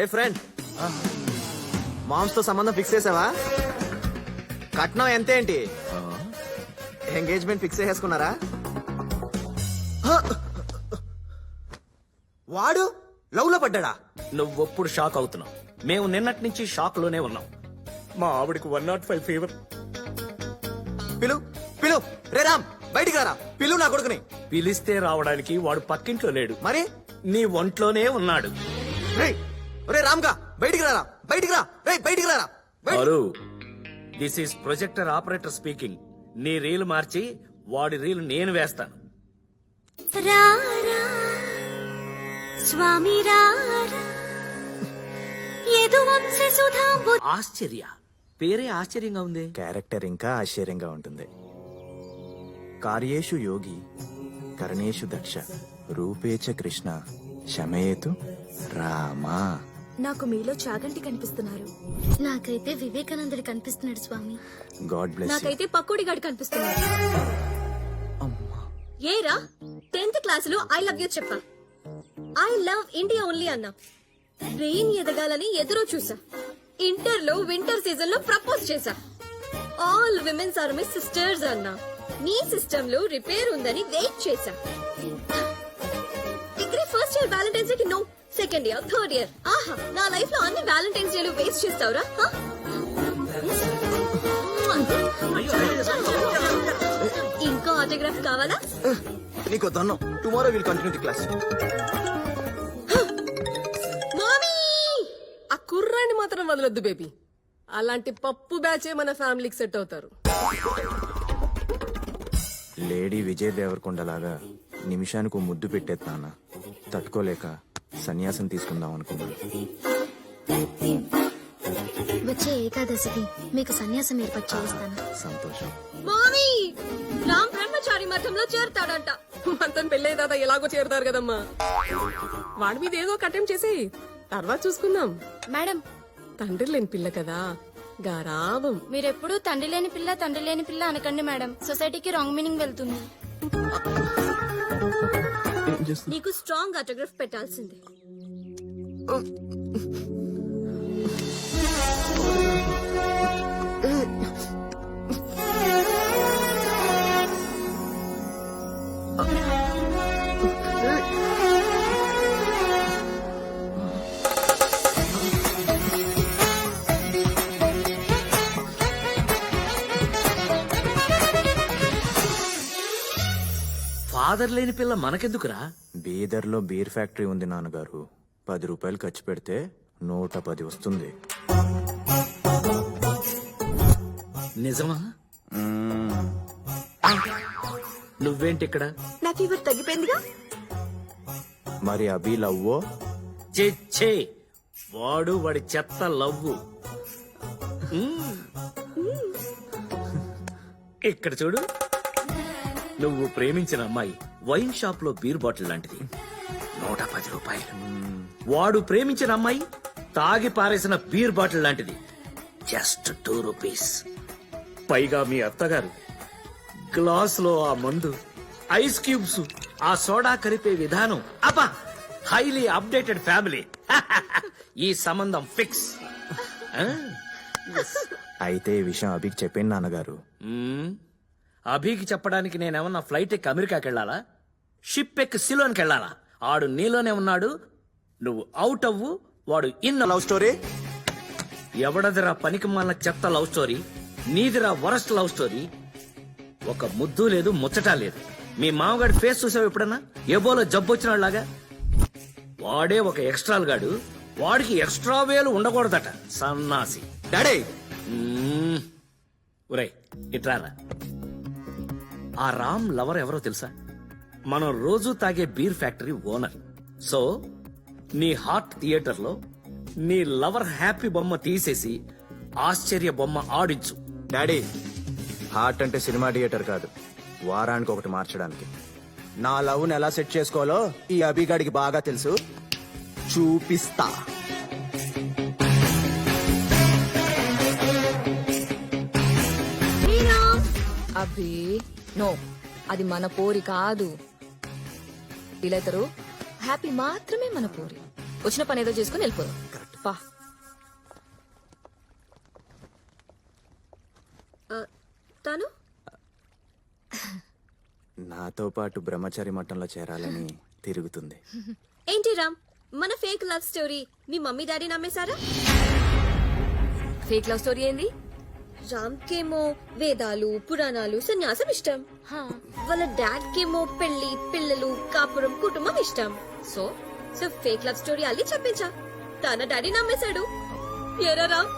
హే friend మామ్స్తో సంబంధం fix చేసావా? కట్నం ఎంత ఏంటి ఎంగేజ్మెంట్ ఫిక్స్ చేసుకున్నారా! వాడు లవ్లో పడ్డా నువ్వెప్పుడు షాక్ అవుతున్నావు. మేము నిన్నటి నుంచి షాక్లోనే ఉన్నాం. మా ఆవిడకి వన్ నాట్ ఫైవ్ ఫీవర్ పిలు పిలు రే రామ్ బయటికి రారా. పిలు నా కొడుకుని. పిలిస్తే రావడానికి వాడు పక్కింట్లో లేడు. మరి? నీ ఒంట్లోనే ఉన్నాడు. రే రే రామ్గా బయటికి రారా బయటికి రా రే బయటికి రారా hello this is projector operator speaking. నీ రీల్ మార్చి వాడి రీల్ నేను వేస్తాను రారా స్వామి రారా ఆశ్చర్య. పేరే ఆశ్చర్యంగా ఉంది. క్యారెక్టర్ ఇంకా ఆశ్చర్యంగా ఉంటుంది. కార్యేషు యోగి కరణేషు దక్ష రూపేచ కృష్ణ శమయేతు రామా. నాకు మీలో చాగంటి కనిపిస్తున్నారు. నాకైతే వివేకానందుడు కనిపిస్తున్నాడు స్వామి. గాడ్ బ్లెస్ నాకైతే పకోడి గాడు కనిపిస్తున్నాడు ఏరా టెన్త్ క్లాస్లో ఐ లవ్ యూ చెప్పా. ఐ లవ్ ఇండియా ఓన్లీ అన్నా. బ్రెయిన్ ఎదగాలని ఎదురు చూసా. ఇంటర్లో వింటర్ సీజన్లో ప్రపోజ్ చేశా all womens are my sisters అన్నా. నీ సిస్టమ్లో రిపేర్ ఉందని వెయిట్ చేశా degree first year valentine's day no second year third year ఆహా నా లైఫ్లో అన్ని వ్యాలంటైన్స్ డేలు వేస్ట్ చేస్తావురా? ఇంకో ఆటోగ్రాఫ్ కావాలా? నీకు దన్నం. Tomorrow will continue the class మామీ ఆ కుర్రాన్ని మాత్రం వదలొద్దు బేబీ అలాంటి పప్పు బ్యాచే మన ఫ్యామిలీకి సెట్ అవుతారు. లేడీ విజయ్ దేవరకొండ లాగా నిమిషానికి ముద్దు పెట్టేస్తాన తట్టుకోలేక సన్యాసం తీసుకుందాం అనుకున్నాను. వచ్చే ఏకాదశికి మీకు సన్యాసం ఏర్పాటు చేయిస్తాను. సంతోషం. మామీ! రామ్ బ్రహ్మచారి మఠంలో చేరతాడంట. పెళ్ళే దాదా ఎలాగో చేరుతారు కదమ్మా. వాడి మీద ఏదో కట్టెం చేసి తర్వాత చూసుకుందాం. మేడం. తండ్రి లేని పిల్ల కదా. గారాబం మీరెప్పుడు తండ్రి లేని పిల్ల తండ్రి లేని పిల్ల అనకండి మేడం. సొసైటీకి రాంగ్ మీనింగ్ వెళ్తుంది. నీకు స్ట్రాంగ్ ఆటోగ్రాఫ్ పెట్టాల్సిందే. ఫాదర్ లేని పిల్ల మనకెందుకురా? బీదర్లో బీర్ ఫ్యాక్టరీ ఉంది నాన్నగారు. పది రూపాయలు ఖర్చు పెడితే నూట పది వస్తుంది. నిజమా? నువ్వేంటి ఇక్కడ? నా ఫీవర్ తగ్గిపోయిందిగా? మరి అభి లవ్వో? చెచ్చే వాడు వాడి చెత్త లవ్వు. ఇక్కడ చూడు. నువ్వు ప్రేమించిన అమ్మాయి వైన్ షాప్లో బీర్ బాటిల్ లాంటిది. నూట పది రూపాయలు. వాడు ప్రేమించిన అమ్మాయి తాగి పారేసిన బీర్ బాటిల్ లాంటిది. జస్ట్ టూ రూపీస్ పైగా మీ అత్తగారు గ్లాస్లో ఆ మందు ఐస్ క్యూబ్స్ ఆ సోడా కలిపే విధానం. అబ్బా హైలీ అప్డేటెడ్ ఫ్యామిలీ ఈ సంబంధం ఫిక్స్ అయితే ఈ విషయం అభికి చెప్పాను నాన్నగారు. అభికి చెప్పడానికి నేనేమన్నా ఫ్లైట్ ఎక్కి అమెరికాకి వెళ్ళాలా? షిప్ ఎక్కి సిలోన్కి వెళ్ళాలా? ఆడు నీలోనే ఉన్నాడు నువ్వు అవుట్ అవ్వు వాడు ఇన్ లవ్ స్టోరీ ఎవడదిరా పనికి మాలిన చెత్త లవ్ స్టోరీ? నీదిరా వరస్ట్ లవ్ స్టోరీ? ఒక ముద్దు లేదు ముచ్చట లేదు. మీ మామగాడి ఫేస్ చూసావు ఎప్పుడన్నా? ఎబోలో జబ్బు వచ్చినలాగా వాడే ఒక ఎక్స్ట్రాల్ గాడు. వాడికి ఎక్స్ట్రా వేలు ఉండకూడదట. సన్నాసి. డాడీ. ఒరేయ్ ఇట్రారా? ఆ రామ్ లవర్ ఎవరో తెలుసా? మనం రోజు తాగే బీర్ ఫ్యాక్టరీ ఓనర్. సో నీ హార్ట్ థియేటర్లో నీ లవర్ హ్యాపీ బొమ్మ తీసేసి ఆశ్చర్య బొమ్మ ఆడించు. డాడీ హార్ట్ అంటే సినిమా థియేటర్ కాదు. వారానికి ఒకటి మార్చడానికి. నా లవ్ని ఎలా సెట్ చేసుకోవాలో ఈ అభిగాడికి బాగా తెలుసు. చూపిస్తా. అభి నో అది మన పోరి కాదు. వీలైతారు హ్యాపీ మాత్రమే మన పోరి. వచ్చిన పని ఏదో చేసుకుని వెళ్ళిపోదాం. పా. తను? నాతో పాటు బ్రహ్మచారి మఠంలో చేరాలని తిరుగుతుంది. ఏంటి రామ్ మన ఫేక్ లవ్ స్టోరీ మీ మమ్మీ డాడీ నమ్మేశారా? ఫేక్ లవ్ స్టోరీ ఏంది? రామ్ కేమో వేదాలు పురాణాలు సన్యాసం ఇష్టం. వాళ్ళ డాడ్ కేమో పెళ్ళి పిల్లలు కాపురం కుటుంబం ఇష్టం. So so fake love story అల్లి చెప్పించా. తన డాడీ నమ్మేశాడు. ఎరా రామ్?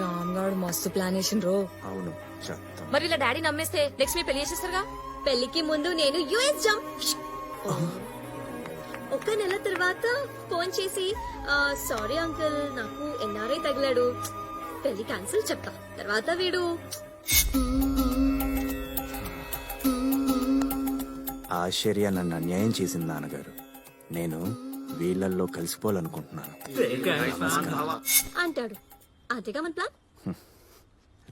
రామ్ గారు మస్తు ప్లాన్ రో. అవును మరి ఇలా డాడీ నమ్మేస్తే నెక్స్ట్ మీ పెళ్ళి చేసేస్తారుగా? పెళ్ళికి ముందు నేను యుఎస్ జంప్ ఒక నెల తర్వాత ఫోన్ చేసి సారీ అంకుల్ నాకు ఎన్ఆర్ఐ తగిలాడు. పెళ్ళి క్యాన్సిల్ చెప్తా. తర్వాత వీడు ఆశ్చర్య నన్ను అన్యాయం చేసింది నాన్నగారు. నేను వీళ్ళల్లో కలిసిపోవాలనుకుంటున్నాను. అంటాడు. అంతేగా మన ప్లాన్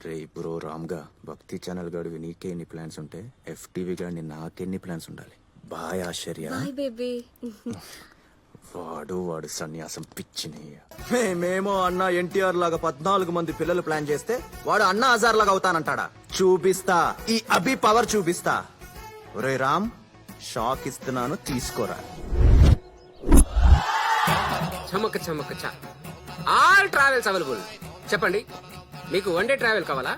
రే బ్రో రామ్గా భక్తి ఛానల్ గడివి నీకే ఎన్ని ప్లాన్స్ ఉంటే ఎఫ్టీవీ గాడిని నాకెన్ని ప్లాన్స్ ఉండాలి? బాయ్ ఆశ్చర్య. Boy baby. వాడు వాడు సన్యాసం పిచ్చిని మేమేమో అన్న ఎన్టీఆర్ లాగా పద్నాలుగు మంది పిల్లలు ప్లాన్ చేస్తే వాడు అన్న హజార్ లాగా అవుతానంటాడా? చూపిస్తా. ఈ అభి పవర్ చూపిస్తా. ఒరే రామ్ షాక్ ఇస్తున్నాను తీసుకోరా. చమక చమక చ. All travels available. చెప్పండి మీకు వన్ డే ట్రావెల్ కావాలా?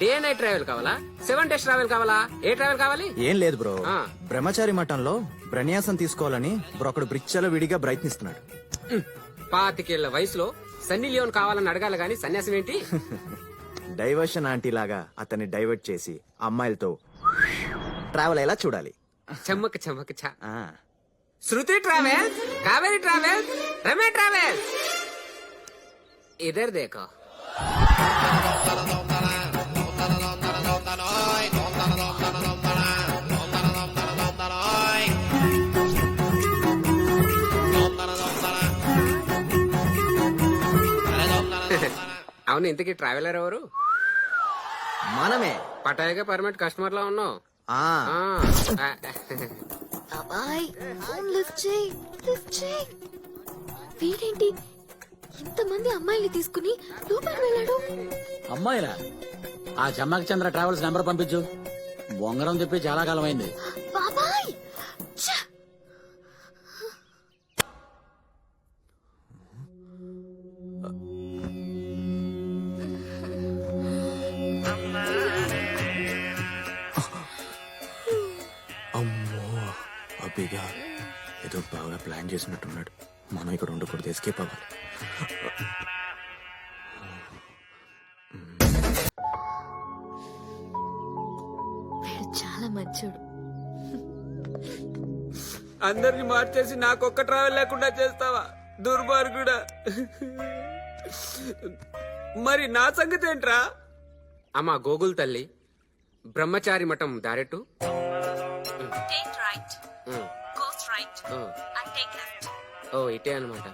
డే నైట్ ట్రావెల్ కావాలా? సెవెన్ డేస్ ట్రావెల్ కావాలా? ఏ ట్రావెల్ కావాలి? ఏం లేదు బ్రో. ఆ. బ్రహ్మచారి మఠంలో బ్రన్యాసం తీసుకోవాలని బ్రో ఒకడు బ్రిచ్చల విడిగా ప్రయత్నిస్తున్నాడు. పాతికేళ్ళ వయసులో సన్నీ లియోన్ కావాలని అడగాలి గాని సన్యాసం ఏంటి? డైవర్షన్ ఆంటీ లాగా అతన్ని డైవర్ట్ చేసి అమ్మాయిలతో ట్రావెల్ అయ్యేలా చూడాలి. చమ్మక చమ్మక చ. శృతి ట్రావెల్ కావేరి ట్రావెల్ రమే ట్రావెల్. ఇదర్ దేకో. ఇంతకీ ట్రావెలర్ ఎవరు? మనమే. పటాయిగా పర్మనెంట్ కస్టమర్ లా ఉన్నావు. ఆ. ఆ, ఆ, బాబాయ్ ఫోన్ లిఫ్ట్ చేయి లిఫ్ట్ చేయి. వీడేంటి? ఇంతమంది అమ్మాయిల్ని తీసుకుని లోపలికి వెళ్ళాడు. అమ్మాయిలా? ఆ జమ్మకి చంద్ర ట్రావెల్స్ నెంబర్ పంపించు. బొంగరం చెప్పి చాలా కాలం అయింది అబ్బిగా ఏదో బాగా ప్లాన్ చేసినట్టున్నాడు. మనం ఇక్కడ ఉండకూడదు ఎస్కేప్ అవ్వాలి. వీడు చాలా మంచోడు. అందరిని మార్చేసి నాకొక్క ట్రావెల్ లేకుండా చేస్తావా? దుర్మార్గుడా. మరి నా సంగతి ఏంట్రా? అమ్మా గోగుల్ తల్లి బ్రహ్మచారి మఠం దారెట్టు ఉమ్. ఉమ్. ఓ ఇటే అనమాట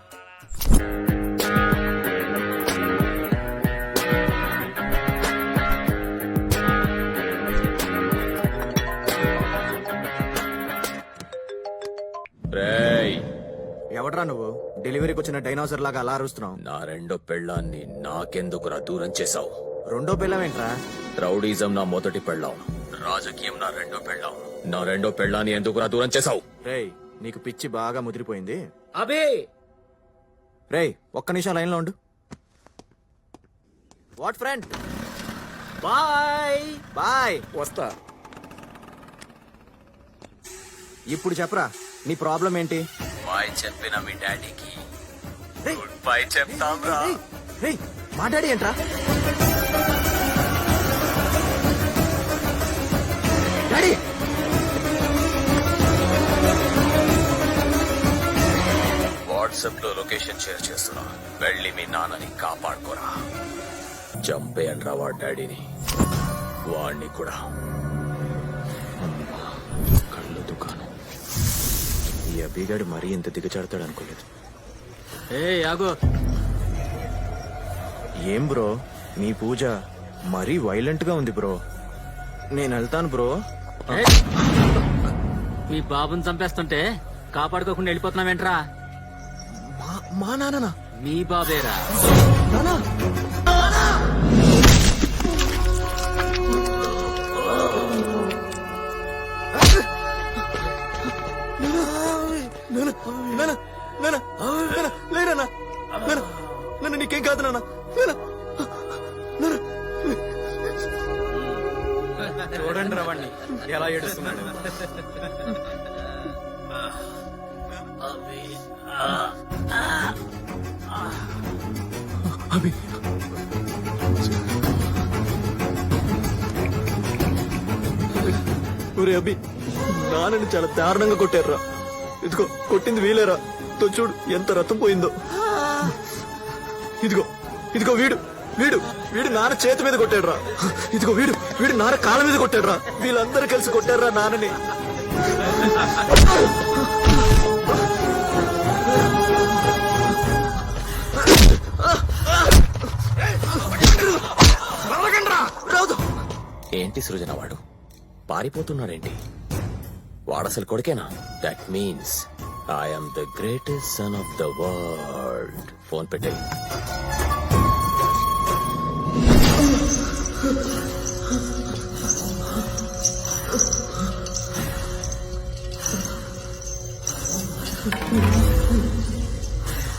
రేయ్. ఎవడ్రా నువ్వు? డెలివరీకి వచ్చిన డైనోసర్ లాగా అలా అరుస్తున్నావు. నా రెండో పెళ్ళాన్ని నాకెందుకురా దూరం చేశావు? రెండో పిల్లం ఏంట్రా రౌడీజం నా మొదటి పెళ్ళాం. రాజకీయం నా రెండో పెళ్ళాం. నా రెండో పెళ్ళాన్ని ఎందుకురా దూరం చేశావు? రేయ్ నీకు పిచ్చి బాగా ముదిరిపోయింది. అబే! రేయ్ ఒక్క నిమిషం లైన్లో ఉండు. What friend? బాయ్! బాయ్. వస్తా. ఇప్పుడు చెప్పరా నీ ప్రాబ్లం ఏంటి? బాయ్ చెప్పిన మీ డాడీకి రేయ్, గుడ్ బై చెప్తాం రా రేయ్, రేయ్, మాట్లాడి ఏంట్రా? డాడీ! వాట్సాప్లో లొకేషన్ షేర్ చేస్తున్నా. వెళ్ళి మీ నాన్నని కాపాడుకోరా. చంపేయండి రా వాడి డాడీని. వాడిని కూడా. కళ్ళు దుకాణం. ఈ అభిగాడు మరీ ఇంత దిగజారుతాడు అనుకోలేదు. ఏ యాగో. ఏం బ్రో? మీ పూజ మరీ వైలెంట్గా ఉంది బ్రో. నేను వెళ్తాను బ్రో! మీ బాబుని చంపేస్తుంటే కాపాడుకోకుండా వెళ్ళిపోతున్నావేంట్రా? మా నాన్ననా? మీ బాబేరా. నాన్న, నాన్న, నాన్న, నాన్న, లేరా నాన్న? నాన్న, నాన్న, నీకేం కాదు నాన్న నాన్న, నాన్న. చూడండి రవాణ్ణి ఎలా ఏడుస్తున్నాడు. అభి ఒరే అభి నాన్నని చాలా దారుణంగా కొట్టారురా. ఇదిగో కొట్టింది వీలేరా? తో చూడు ఎంత రథం పోయిందో. ఇదిగో ఇదిగో వీడు వీడు వీడు నాన్న చేతి మీద కొట్టాడురా. ఇదిగో వీడు వీడు నాన్న కాళ్ళ మీద కొట్టాడురా. వీళ్ళందరూ కలిసి కొట్టారురా నాన్నని. ఏంటి సృజన వాడు? పారిపోతున్నాడేంటి? వాడసలు కొడుకేనా? That means I'm the greatest son of the world phone పెట్టే